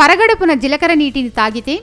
పరగడుపున జీలకర్ర నీటిని తాగితే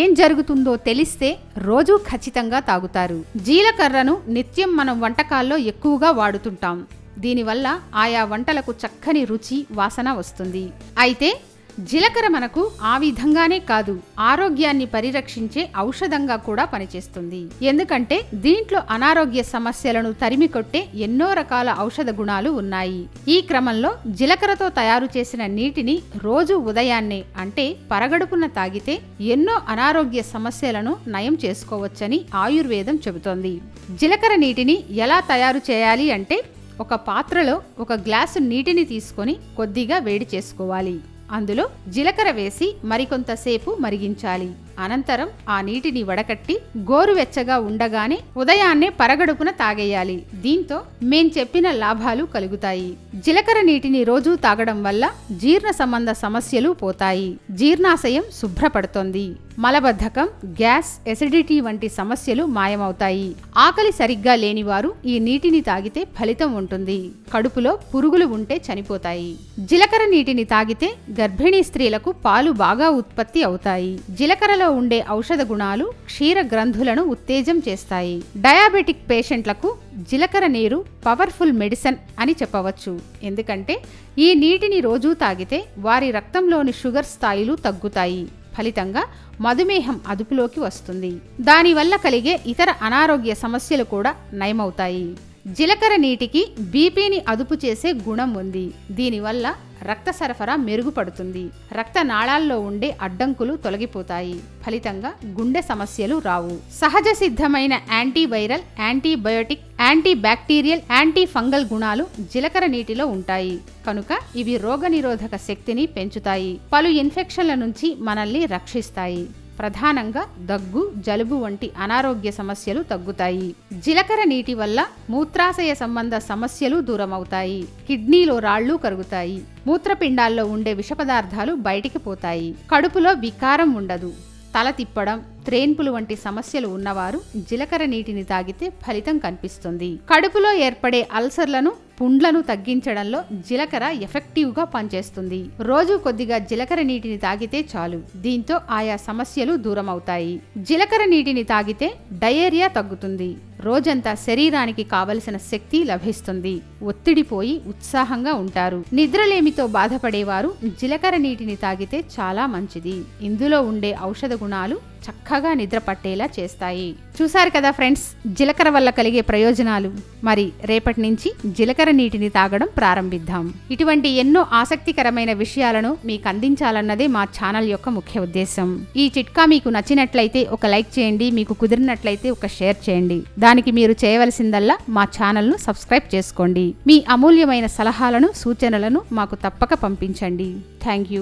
ఏం జరుగుతుందో తెలిస్తే రోజూ ఖచ్చితంగా తాగుతారు. జీలకర్రను నిత్యం మనం వంటకాల్లో ఎక్కువగా వాడుతుంటాం. దీనివల్ల ఆయా వంటలకు చక్కని రుచి వాసన వస్తుంది. అయితే జీలకర్ర మనకు ఆ విధంగానే కాదు ఆరోగ్యాన్ని పరిరక్షించే ఔషధంగా కూడా పనిచేస్తుంది. ఎందుకంటే దీంట్లో అనారోగ్య సమస్యలను తరిమి కొట్టే ఎన్నో రకాల ఔషధ గుణాలు ఉన్నాయి. ఈ క్రమంలో జీలకర్రతో తయారు చేసిన నీటిని రోజు ఉదయాన్నే అంటే పరగడుపున తాగితే ఎన్నో అనారోగ్య సమస్యలను నయం చేసుకోవచ్చని ఆయుర్వేదం చెబుతోంది. జీలకర్ర నీటిని ఎలా తయారు చేయాలి అంటే ఒక పాత్రలో ఒక గ్లాసు నీటిని తీసుకొని కొద్దిగా వేడి చేసుకోవాలి. అందులో జీలకర్ర వేసి మరికొంతసేపు మరిగించాలి. అనంతరం ఆ నీటిని వడకట్టి గోరువెచ్చగా ఉండగానే ఉదయాన్నే పరగడుపున తాగేయాలి. దీంతో మేం చెప్పిన లాభాలు కలుగుతాయి. జీలకర్ర నీటిని రోజూ తాగడం వల్ల జీర్ణ సంబంధ సమస్యలు పోతాయి. జీర్ణాశయం శుభ్రపడుతుంది. మలబద్ధకం గ్యాస్ ఎసిడిటీ వంటి సమస్యలు మాయమవుతాయి. ఆకలి సరిగ్గా లేనివారు ఈ నీటిని తాగితే ఫలితం ఉంటుంది. కడుపులో పురుగులు ఉంటే చనిపోతాయి. జీలకర్ర నీటిని తాగితే గర్భిణీ స్త్రీలకు పాలు బాగా ఉత్పత్తి అవుతాయి. జీలకర్రలో ఉండే ఔషధ గుణాలు క్షీర గ్రంథులను ఉత్తేజం చేస్తాయి. డయాబెటిక్ పేషెంట్లకు జీలకర్ర నీరు పవర్ఫుల్ మెడిసిన్ అని చెప్పవచ్చు. ఎందుకంటే ఈ నీటిని రోజూ తాగితే వారి రక్తంలోని షుగర్ స్థాయిలు తగ్గుతాయి. ఫలితంగా మధుమేహం అదుపులోకి వస్తుంది. దానివల్ల కలిగే ఇతర అనారోగ్య సమస్యలు కూడా నయమవుతాయి. జీలకర్ర నీటికి బీపీని అదుపు చేసే గుణం ఉంది. దీనివల్ల రక్త సరఫరా మెరుగుపడుతుంది. రక్త నాళాల్లో ఉండే అడ్డంకులు తొలగిపోతాయి. ఫలితంగా గుండె సమస్యలు రావు. సహజ సిద్ధమైన antiviral antibiotic anti bacterial anti fungal గుణాలు జీలకర్ర నీటిలో ఉంటాయి. కనుక ఇవి రోగనిరోధక శక్తిని పెంచుతాయి. పలు ఇన్ఫెక్షన్ల నుంచి మనల్ని రక్షిస్తాయి. ప్రధానంగా దగ్గు జలుబు వంటి అనారోగ్య సమస్యలు తగ్గుతాయి. జీలకర్ర నీటి వల్ల మూత్రాశయ సంబంధ సమస్యలు దూరమవుతాయి. కిడ్నీలో రాళ్ళు కరుగుతాయి. మూత్రపిండాల్లో ఉండే విష పదార్థాలు బయటికి పోతాయి. కడుపులో వికారం ఉండదు. తల తిప్పడం త్రేన్పులు వంటి సమస్యలు ఉన్నవారు జీలకర్ర నీటిని తాగితే ఫలితం కనిపిస్తుంది. కడుపులో ఏర్పడే అల్సర్లను పుండ్లను తగ్గించడంలో జీలకర్ర ఎఫెక్టివ్గా పనిచేస్తుంది. రోజు కొద్దిగా జీలకర్ర నీటిని తాగితే చాలు. దీంతో ఆయా సమస్యలు దూరమవుతాయి. జీలకర్ర నీటిని తాగితే డయేరియా తగ్గుతుంది. రోజంతా శరీరానికి కావలసిన శక్తి లభిస్తుంది. ఒత్తిడి పోయి ఉత్సాహంగా ఉంటారు. నిద్రలేమితో బాధపడేవారు జీలకర్ర నీటిని తాగితే చాలా మంచిది. ఇందులో ఉండే ఔషధ గుణాలు చక్కగా నిద్ర పట్టేలా చేస్తాయి. చూసారు కదా ఫ్రెండ్స్ జీలకర్ర వల్ల కలిగే ప్రయోజనాలు. మరి రేపటి నుంచి జీలకర్ర నీటిని తాగడం ప్రారంభిద్దాం. ఇటువంటి ఎన్నో ఆసక్తికరమైన విషయాలను మీకు అందించాలన్నదే మా ఛానల్ యొక్క ముఖ్య ఉద్దేశం. ఈ చిట్కా మీకు నచ్చినట్లయితే ఒక లైక్ చేయండి మీకు కుదిరినట్లయితే ఒక షేర్ చేయండి. దానికి మీరు చేయవలసిందల్లా మా ఛానల్ను సబ్స్క్రైబ్ చేసుకోండి. మీ అమూల్యమైన సలహాలను సూచనలను మాకు తప్పక పంపించండి. Thank you.